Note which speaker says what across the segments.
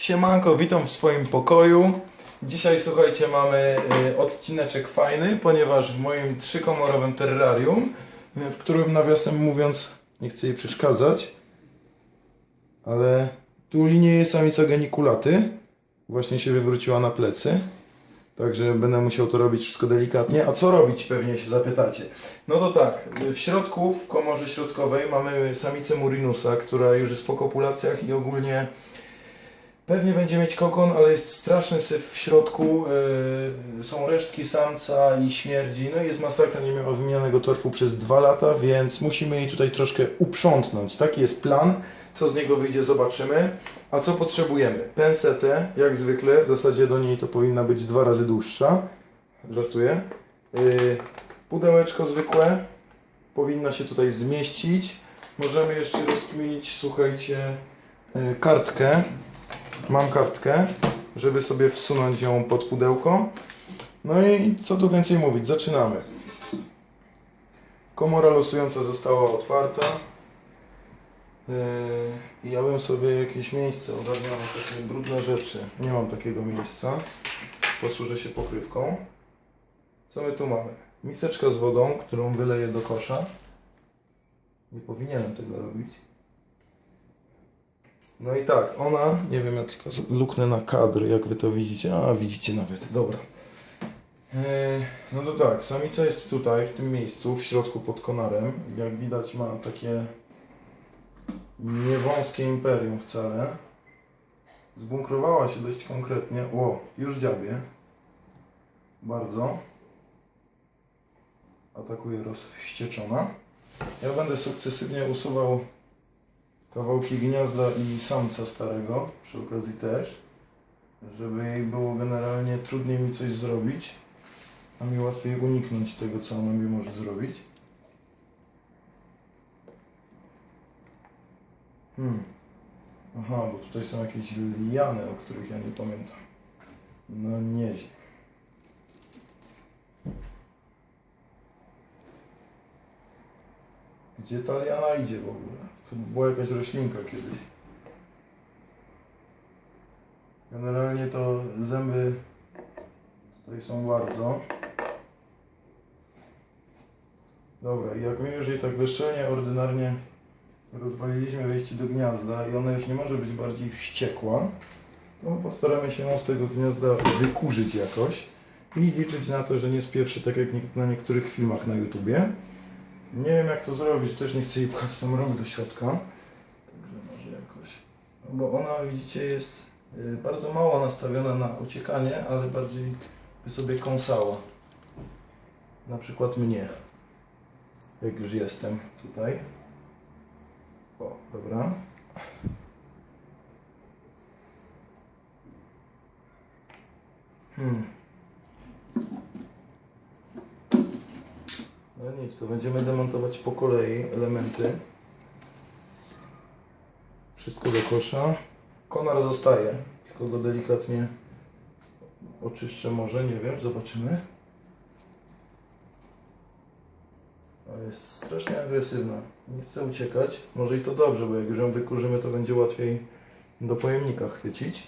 Speaker 1: Siemanko, witam w swoim pokoju. Dzisiaj słuchajcie, mamy y, odcineczek fajny, ponieważ w moim trzykomorowym terrarium, y, w którym nawiasem mówiąc, nie chcę jej przeszkadzać, ale tu linieje samica genikulaty. Właśnie się wywróciła na plecy. Także będę musiał to robić wszystko delikatnie. A co robić, pewnie się zapytacie. No to tak, w środku, w komorze środkowej mamy samicę Murinusa, która już jest po kopulacjach i ogólnie pewnie będzie mieć kokon, ale jest straszny syf w środku. Yy, są resztki samca i śmierdzi. No i jest masakra, nie miała wymienianego torfu przez dwa lata, więc musimy jej tutaj troszkę uprzątnąć. Taki jest plan. Co z niego wyjdzie, zobaczymy. A co potrzebujemy? Pensetę, jak zwykle, w zasadzie do niej to powinna być dwa razy dłuższa. Żartuję. Yy, pudełeczko zwykłe, powinna się tutaj zmieścić. Możemy jeszcze rozkminić, słuchajcie, yy, kartkę. Mam kartkę, żeby sobie wsunąć ją pod pudełko. No i co tu więcej mówić, zaczynamy. Komora losująca została otwarta. Yy, ja bym sobie jakieś miejsce ogarniał takie brudne rzeczy. Nie mam takiego miejsca. Posłużę się pokrywką. Co my tu mamy? Miseczka z wodą, którą wyleję do kosza. Nie powinienem tego robić. No i tak, ona, nie wiem, ja tylko luknę na kadr, jak wy to widzicie. A, widzicie nawet, dobra. Yy, no to tak, samica jest tutaj, w tym miejscu, w środku pod konarem. Jak widać ma takie niewąskie imperium wcale. Zbunkrowała się dość konkretnie. O, już dziabie. Bardzo. Atakuje rozwścieczona. Ja będę sukcesywnie usuwał kawałki gniazda i samca starego, przy okazji też, żeby jej było generalnie trudniej mi coś zrobić, a mi łatwiej uniknąć tego, co ona mi może zrobić. Hmm. Aha, bo tutaj są jakieś liany, o których ja nie pamiętam. No nieźle. Gdzie ta liana idzie w ogóle? To była jakaś roślinka kiedyś. Generalnie to zęby tutaj są bardzo. Dobra, i jak my już jej tak bezczelnie, ordynarnie rozwaliliśmy wejście do gniazda i ona już nie może być bardziej wściekła, to postaramy się ją z tego gniazda wykurzyć jakoś i liczyć na to, że nie spieprzy tak jak na niektórych filmach na YouTubie. Nie wiem jak to zrobić, też nie chcę jej pchać tam rąk do środka. Także może jakoś. No bo ona widzicie jest y, bardzo mało nastawiona na uciekanie, ale bardziej by sobie kąsała. Na przykład mnie. Jak już jestem tutaj. O, dobra. Hmm. No nic, to będziemy demontować po kolei elementy. Wszystko do kosza. Konar zostaje, tylko go delikatnie oczyszczę może, nie wiem, zobaczymy. Ale jest strasznie agresywna. Nie chce uciekać. Może i to dobrze, bo jak już ją wykurzymy, to będzie łatwiej do pojemnika chwycić.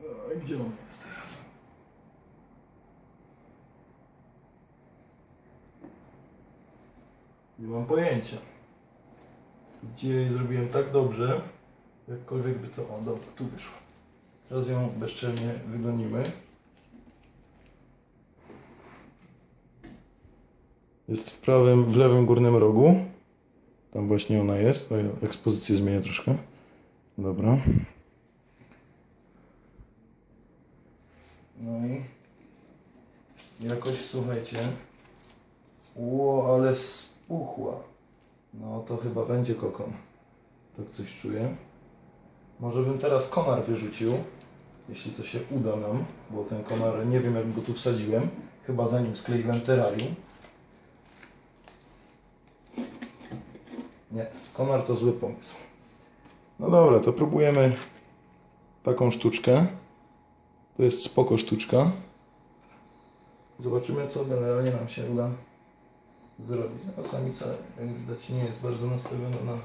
Speaker 1: A gdzie on jest teraz? Nie mam pojęcia. Gdzie zrobiłem tak dobrze, jakkolwiek by to... O, dobra, tu wyszło. Teraz ją bezczelnie wygonimy. Jest w prawym, w lewym górnym rogu. Tam właśnie ona jest. O, ja Ekspozycję zmienię troszkę. Dobra. No i jakoś słuchajcie. Ło, ale spuchła. No to chyba będzie kokon. Tak coś czuję. Może bym teraz konar wyrzucił, jeśli to się uda nam, bo ten konar nie wiem jak go tu wsadziłem. Chyba zanim skleiłem terrarium. Nie, konar to zły pomysł. No dobra, to próbujemy taką sztuczkę. To jest spoko sztuczka. Zobaczymy, co generalnie nam się uda zrobić. A samica, jak widać, nie jest bardzo nastawiona na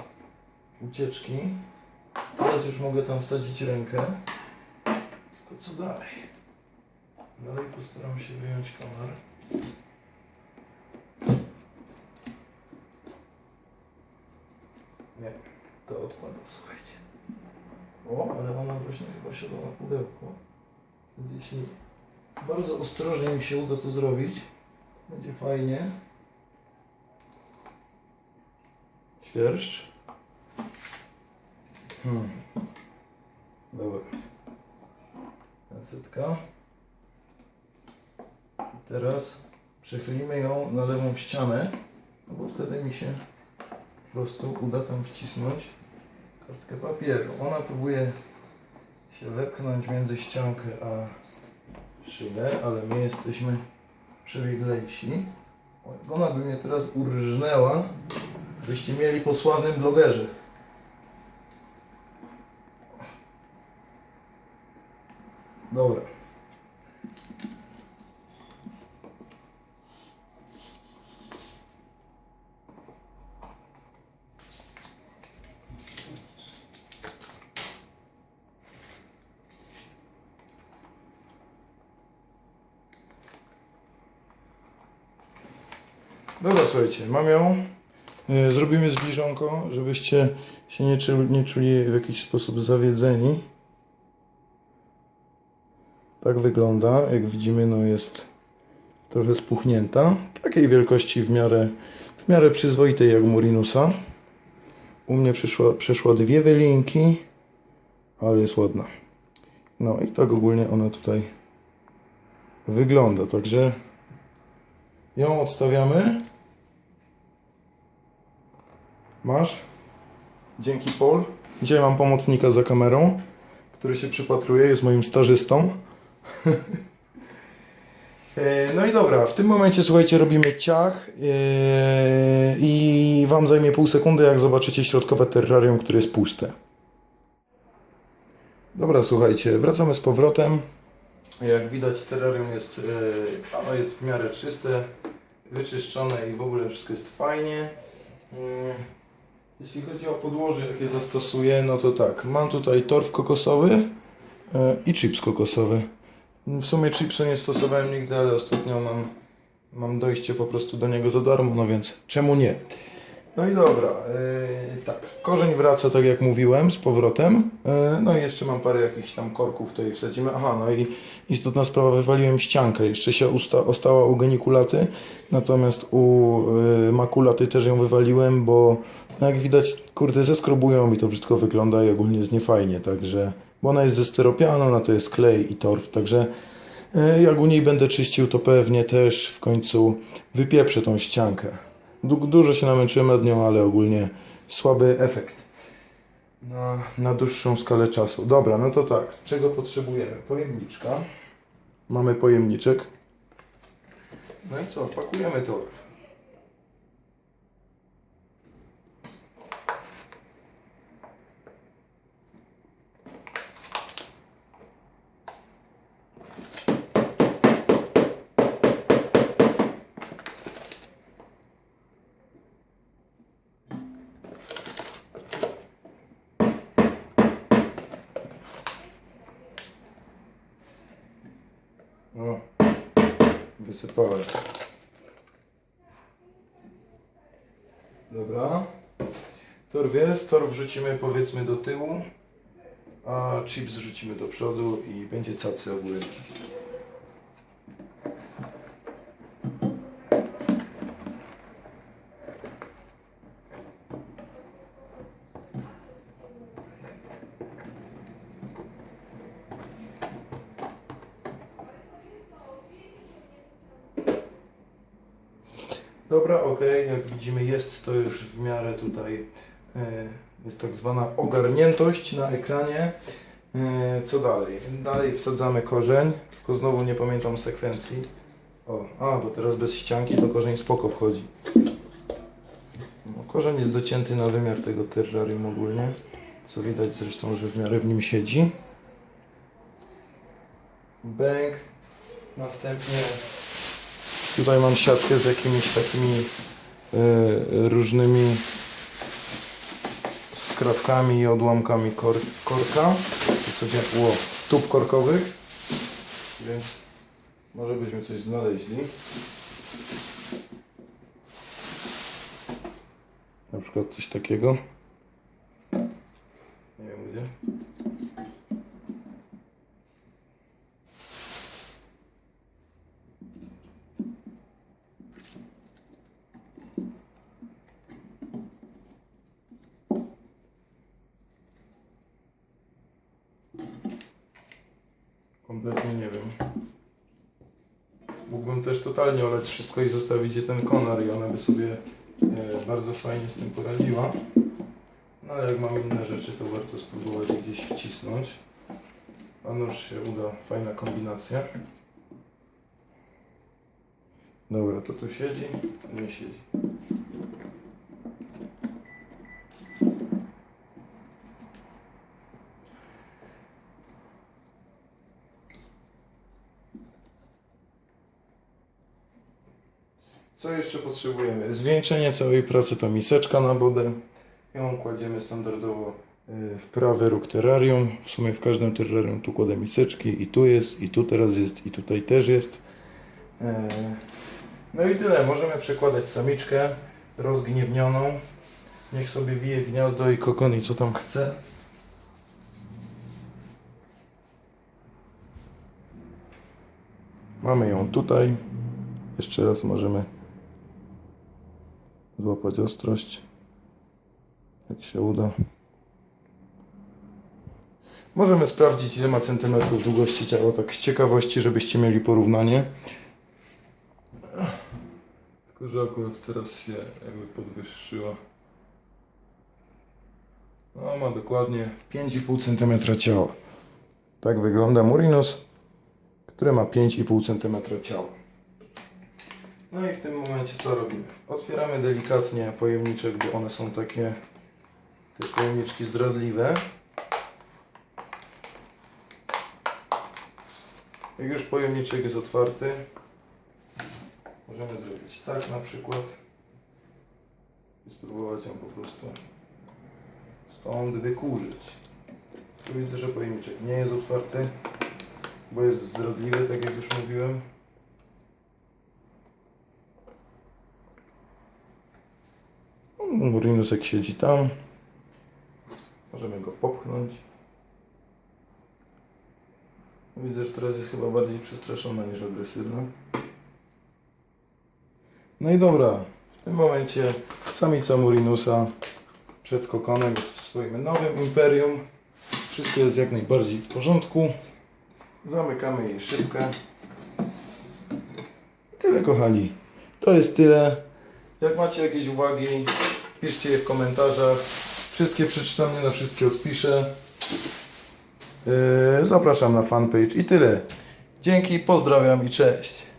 Speaker 1: ucieczki. Teraz już mogę tam wsadzić rękę. Tylko co dalej? Dalej postaram się wyjąć kamer. Nie, to odpada, słuchajcie. O, ale ona właśnie chyba siadła na pudełko. Więc jeśli bardzo ostrożnie mi się uda to zrobić, będzie fajnie. Świerszcz. Hmm. Dobra. Kasetka. Teraz przechylimy ją na lewą ścianę, no bo wtedy mi się po prostu uda tam wcisnąć kartkę papieru. Ona próbuje się wepchnąć między ściankę a szybę, ale my jesteśmy przebieglejsi. Ona by mnie teraz urżnęła, byście mieli po sławnym blogerze. Dobra. Dobra, słuchajcie, mam ją. E, Zrobimy zbliżonko, żebyście się nie czuli, nie czuli w jakiś sposób zawiedzeni. Tak wygląda. Jak widzimy, no jest trochę spuchnięta. Takiej wielkości w miarę, w miarę przyzwoitej jak Murinusa. U mnie przyszło, przeszło dwie wylinki, ale jest ładna. No i tak ogólnie ona tutaj wygląda. Także ją odstawiamy. Masz? Dzięki Paul. Dzisiaj mam pomocnika za kamerą, który się przypatruje, jest moim stażystą. E, No i dobra, w tym momencie słuchajcie, robimy ciach e, i Wam zajmie pół sekundy, jak zobaczycie środkowe terrarium, które jest puste. Dobra, słuchajcie, wracamy z powrotem. Jak widać, terrarium jest, e, ono jest w miarę czyste, wyczyszczone i w ogóle wszystko jest fajnie. Jeśli chodzi o podłoże, jakie zastosuję, no to tak, mam tutaj torf kokosowy e, i chips kokosowy. W sumie chipsu nie stosowałem nigdy, ale ostatnio mam, mam dojście po prostu do niego za darmo, no więc czemu nie? No i dobra, yy, tak, korzeń wraca tak jak mówiłem z powrotem, yy, no i jeszcze mam parę jakichś tam korków tutaj wsadzimy, aha, no i istotna sprawa, wywaliłem ściankę, jeszcze się usta, ostała u genikulaty, natomiast u yy, makulaty też ją wywaliłem, bo no jak widać, kurde, zeskrobują mi to brzydko wygląda i ogólnie jest niefajnie, także, bo ona jest ze styropianu, no to jest klej i torf, także E, Jak u niej będę czyścił, to pewnie też w końcu wypieprzę tą ściankę. Du- Dużo się namęczyłem nad nią, ale ogólnie słaby efekt na, na dłuższą skalę czasu. Dobra, no to tak. Czego potrzebujemy? Pojemniczka. Mamy pojemniczek. No i co? Pakujemy torf. O, wysypałem. Dobra. Torf jest, torf wrzucimy powiedzmy do tyłu, a chips wrzucimy do przodu i będzie cacy ogólnie. Dobra, ok, jak widzimy jest to już w miarę tutaj e, jest tak zwana ogarniętość na ekranie. E, co dalej? Dalej wsadzamy korzeń, tylko znowu nie pamiętam sekwencji. O, a, bo teraz bez ścianki to korzeń spoko wchodzi. No, korzeń jest docięty na wymiar tego terrarium ogólnie, co widać zresztą, że w miarę w nim siedzi. Bęk. Następnie Tutaj mam siatkę z jakimiś takimi e, różnymi skrawkami i odłamkami kor korka. W zasadzie ło, tub korkowych. Więc może byśmy coś znaleźli. Na przykład coś takiego. Nie wiem gdzie. Kompletnie nie wiem. Mógłbym też totalnie oleć wszystko i zostawić je ten konar i ona by sobie e, bardzo fajnie z tym poradziła. No ale jak mam inne rzeczy, to warto spróbować gdzieś wcisnąć. A nóż się uda, fajna kombinacja. Dobra, to tu siedzi, nie siedzi. Co jeszcze potrzebujemy? Zwieńczenie całej pracy to miseczka na wodę. Ją kładziemy standardowo y, w prawy róg terrarium. W sumie w każdym terrarium tu kładę miseczki i tu jest, i tu teraz jest, i tutaj też jest. E, No i tyle. Możemy przekładać samiczkę rozgniewnioną. Niech sobie wije gniazdo i kokon i co tam chce. Mamy ją tutaj. Jeszcze raz możemy złapać ostrość. Jak się uda. Możemy sprawdzić ile ma centymetrów długości ciała, tak z ciekawości, żebyście mieli porównanie. Tylko, że akurat teraz się jakby podwyższyła. No, ma dokładnie 5,5 cm ciała. Tak wygląda Murinus, który ma 5,5 cm ciała. No i w tym momencie co robimy? Otwieramy delikatnie pojemniczek, bo one są takie te pojemniczki zdradliwe. Jak już pojemniczek jest otwarty, możemy zrobić tak na przykład i spróbować ją po prostu stąd wykurzyć. Tu widzę, że pojemniczek nie jest otwarty, bo jest zdradliwy, tak jak już mówiłem. Murinusek siedzi tam. Możemy go popchnąć. Widzę, że teraz jest chyba bardziej przestraszona niż agresywna. No i dobra, w tym momencie samica Murinusa przed kokonem jest w swoim nowym imperium. Wszystko jest jak najbardziej w porządku. Zamykamy jej szybkę. Tyle kochani. To jest tyle. Jak macie jakieś uwagi, piszcie je w komentarzach. Wszystkie przeczytam, nie na wszystkie odpiszę. Yy, zapraszam na fanpage i tyle. Dzięki, pozdrawiam i cześć.